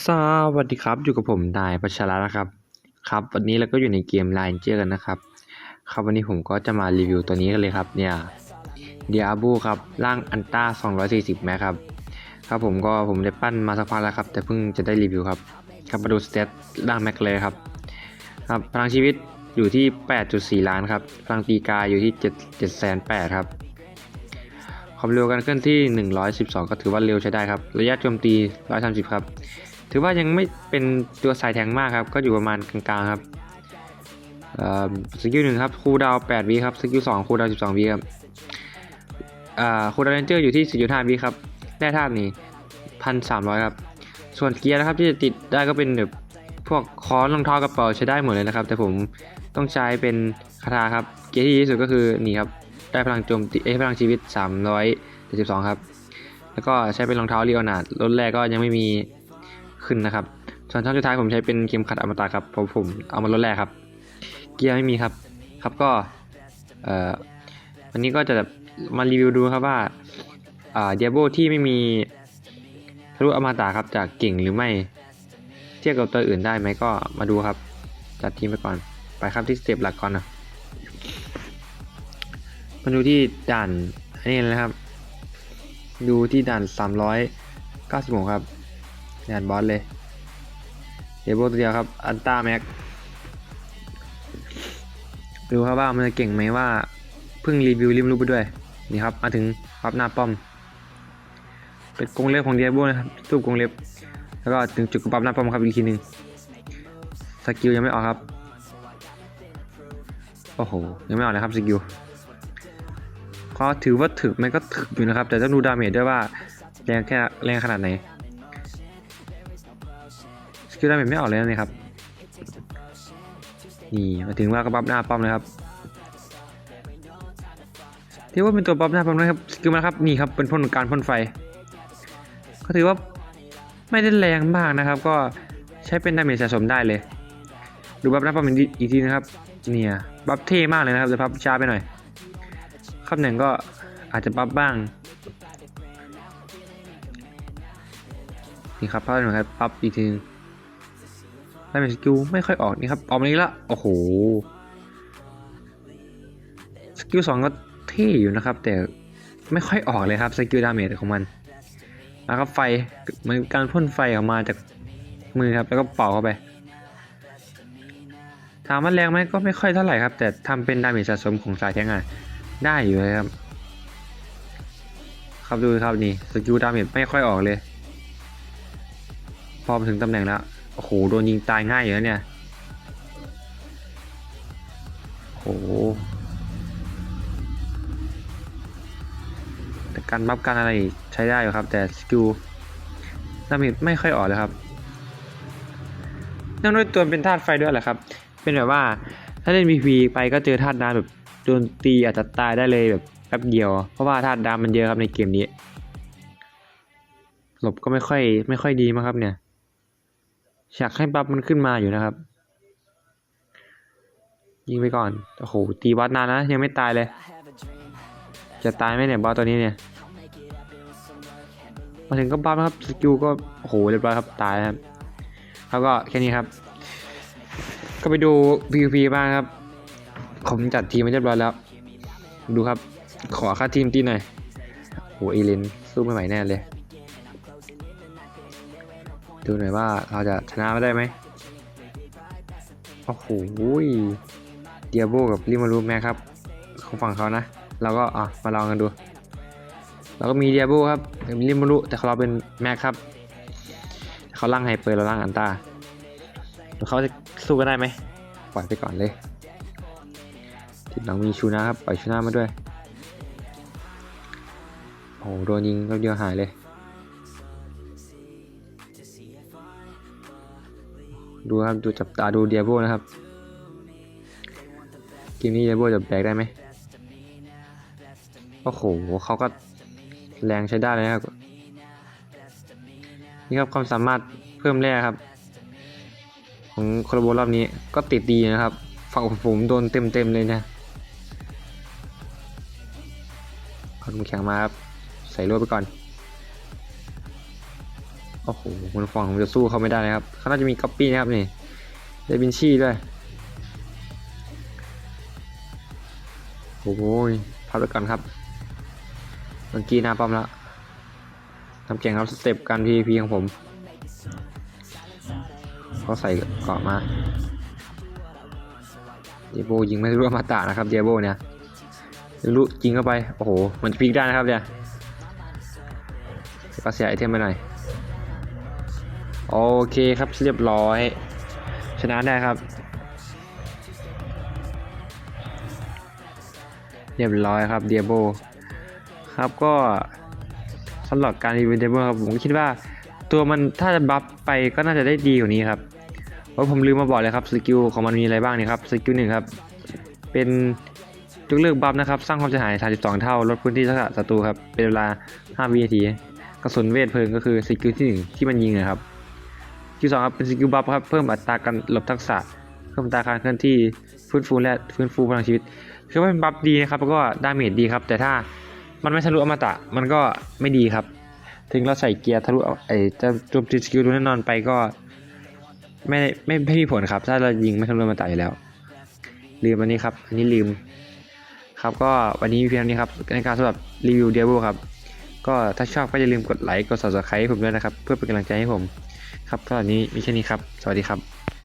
สวัสดีครับ อยู่กับผมนายพัชระนะครับ ครับ วันนี้เราก็อยู่ในเกม Line เจอกันนะครับ ครับวันนี้ผมก็จะมารีวิวตัวนี้กันเลยครับ เนี่ยเดียบูครับร่างอันต้า240แมครับ ครับผมก็ผมได้ปั้นมาสักพักแล้วครับ แต่เพิ่งจะได้รีวิวครับ ครับมาดูสเตตร่างแม็กเลยครับ ครับพลังชีวิตอยู่ที่ 8.4 ล้านครับ พลังตีกายอยู่ที่7 7แสน8ครับ ความเร็วการเคลื่อนที่ 112 ก็ถือว่าเร็วใช้ได้ครับ ระยะโจมตี 130 ครับ ถือว่ายังไม่เป็นตัวสายแทงมากครับ ก็อยู่ประมาณกลางๆครับสกิลหนึ่งครับคูดาว8วิครับสกิลสองคูดาว12วิครับคูดาวเรนเจอร์อยู่ที่4.5วิครับแร่ธาตุนี่1,300ครับ ส่วนเกียร์นะครับที่จะติดได้ก็เป็นแบบพวกค้อนรองเท้ากระเป๋าใช้ได้หมดเลยนะครับ แต่ผมต้องใช้เป็นคาถาครับ เกียร์ที่ดีที่สุดก็คือนี่ครับได้พลังโจมตีเอ้พลังชีวิต372ครับ แล้วก็ใช้เป็นรองเท้าเรียวนาดรถแรกก็ยังไม่มี ขึ้นนะครับ ส่วนช่องสุดท้ายผมใช้เป็นเข็มขัดอมตะครับเพราะผมเอามาลดแรกครับ เกียร์ไม่มีครับ ครับก็เอ่อวันนี้ก็จะมารีวิวดูครับว่าอ่าเดียโบที่ไม่มีทะลุอมตะครับจะเก่งหรือไม่ เทียบกับตัวอื่นได้ไหมก็มาดูครับ จัดทีมไปก่อนไปครับที่สเต็ปหลักก่อนนะมาดูที่ด่านอันนี้นะครับ ดูที่ด่าน396ครับ ด่านบอสเลยเดโบตัวเดียวครับ อันต้าแม็กดูครับว่ามันจะเก่งไหมว่าเพิ่งรีวิวริมรูปไปด้วย นี่ครับ มาถึงพับหน้าป้อม เป็นกรงเล็บของเดียโบนะครับตู้กรงเล็บ แล้วก็ถึงจุดกระปับหน้าป้อมครับอีกทีหนึ่งสกิลยังไม่ออกครับ โอ้โห ยังไม่ออกเลยครับสกิลก็ถือว่าถึกมันก็ถึกอยู่นะครับ แต่ต้องดูดาเมจด้วยว่าแรงแค่แรงขนาดไหน สกิลดาเมจไม่ออกเลยนะครับ นี่มาถึงว่ากระบับหน้าป้อมเลยครับที่ว่าเป็นตัวป๊อปหน้าป้อมนะครับสกิลมันครับนี่ครับเป็นพ่นการพ่นไฟ ก็ถือว่าไม่ได้แรงมากนะครับ ก็ใช้เป็นดาเมจสะสมได้เลย ดูบัฟหน้าป้อมอีกทีนะครับ เนี่ยบัฟเท่มากเลยนะครับแต่พับช้าไปหน่อยข้อหนึ่งก็อาจจะปรับบ้างนี่ครับภาพเหมือนกันปรับอีกทีนึง ได้เป็นสกิลไม่ค่อยออกนี่ครับ ออกมานี้ละโอ้โห สกิลสองก็เท่อยู่นะครับ แต่ไม่ค่อยออกเลยครับสกิลดาเมจของมันแล้วก็ไฟมันการพ่นไฟออกมาจากมือครับ แล้วก็เป่าเข้าไป ถามว่าแรงไหมก็ไม่ค่อยเท่าไหร่ครับ แต่ทำเป็นดาเมจสะสมของสายแทงอะได้อยู่เลยครับ ครับดูครับนี่สกิลดาเมจไม่ค่อยออกเลย พอมาถึงตำแหน่งแล้ว โอ้โห โดนยิงตายง่ายอยู่แล้วเนี่ย โอ้โหแต่การบัฟการอะไรใช้ได้อยู่ครับ แต่สกิลดาเมจไม่ค่อยออกเลยครับเนื่องด้วยตัวเป็นธาตุไฟด้วยแหละครับ เป็นแบบว่าถ้าเล่น PVP ไปก็เจอธาตุน้ำแบบโดนตีอาจจะตายได้เลยแบบแป๊บเดียว เพราะว่าธาตุดำมันเยอะครับในเกมนี้ หลบก็ไม่ค่อยไม่ค่อยดีมากครับเนี่ย อยากให้บัฟมันขึ้นมาอยู่นะครับ ยิงไปก่อน โอ้โห ตีบอสนานนะ ยังไม่ตายเลย จะตายไหมเนี่ยบอสตัวนี้เนี่ยมาถึงก็บัฟนะครับ สกิลก็ โอ้โห เรียบร้อยครับ ตายครับ แล้วก็แค่นี้ครับ ก็ไปดู PVP บ้างครับ ผมจัดทีมไว้เรียบร้อยแล้ว ดูครับ ขอค่าทีมตีหน่อยโหเอเลนสู้ไม่ไหวแน่เลย ดูหน่อยว่าเราจะชนะมาได้ไหมโอ้โหเดียโบกับลิมารูแม่ครับของฝั่งเขานะเราก็อะมาลองกันดูเราก็มีเดียโบครับกับลิมารูแต่เราเป็นแม็กครับเขาล่างไฮเปอร์เราล่างอันตาเขาจะสู้กันได้ไหมปล่อยไปก่อนเลยทีหลังมีชูนะครับปล่อยชูนามาด้วยโอ้โหโดนยิงแป๊บเดียวหายเลย ดูครับดูจับตาดูเดียโบนะครับเกมนี้เดียโบจะแบกได้ไหมโอ้โหเขาก็แรงใช้ได้เลยครับ นี่ครับความสามารถเพิ่มแร่ครับ ของโคลโบรอบนี้ก็ติดดีนะครับฝั่งผมโดนเต็มเต็มๆเลยนะขอดมแข็งมาครับ ใส่รวดไปก่อน โอ้โหมันฝั่งผมจะสู้เขาไม่ได้นะครับเขาน่าจะมีก๊อปปี้นะครับนี่เดวินชีด้วยโอ้โหพับไปก่อนครับเมื่อกี้หน้าป้อมแล้วทำเก่งครับสเต็ปการ PVP ของผมเขาใส่เกาะมาเดียโบยิงไม่รู้ว่ามาตานะครับเดียโบเนี่ยรู้ยิงเข้าไป โอ้โห มันจะพลิกได้นะครับเนี่ยก็เสียไอเทมไปหน่อย โอเคครับเรียบร้อย ชนะได้ครับ เรียบร้อยครับเดียโบครับก็สำหรับการรีวิวเดียโบครับผมคิดว่าตัวมันถ้าจะบัฟไปก็น่าจะได้ดีกว่านี้ครับเพราะผมลืมมาบอกเลยครับสกิลของมันมีอะไรบ้างนี่ครับสกิลหนึ่งครับเป็นยกเลิกบัฟนะครับสร้างความเสียหาย 32 เท่าลดพื้นที่ทักษะศัตรูครับเป็นเวลา 5 วินาทีกระสุนเวทเพลิงก็คือสกิลที่ 1 ที่มันยิงนะครับ สกิลสองครับเป็นสกิลบัฟครับเพิ่มอัตราการหลบทักษะเพิ่มอัตราการเคลื่อนที่ฟื้นฟูและฟื้นฟูพลังชีวิต คือว่าเป็นบัฟดีนะครับแล้วก็ดาเมจดีครับ แต่ถ้ามันไม่ทะลุอมตะมันก็ไม่ดีครับ ถึงเราใส่เกียร์ทะลุไอ้จะจมตีสกิลตัวแน่นอนไปก็ไม่ไม่ไม่มีผลครับ ถ้าเรายิงไม่ทะลุอมตะอยู่แล้ว ลืมอันนี้ครับ อันนี้ลืม ครับก็วันนี้มีเพียงเท่านี้ครับในการสำหรับรีวิวเดียบครับก็ถ้าชอบก็อย่าลืมกดไลค์กด subscribe ให้ผมด้วยนะครับ เพื่อเป็นกำลังใจให้ผม ครับก็วันนี้มีแค่นี้ครับ สวัสดีครับ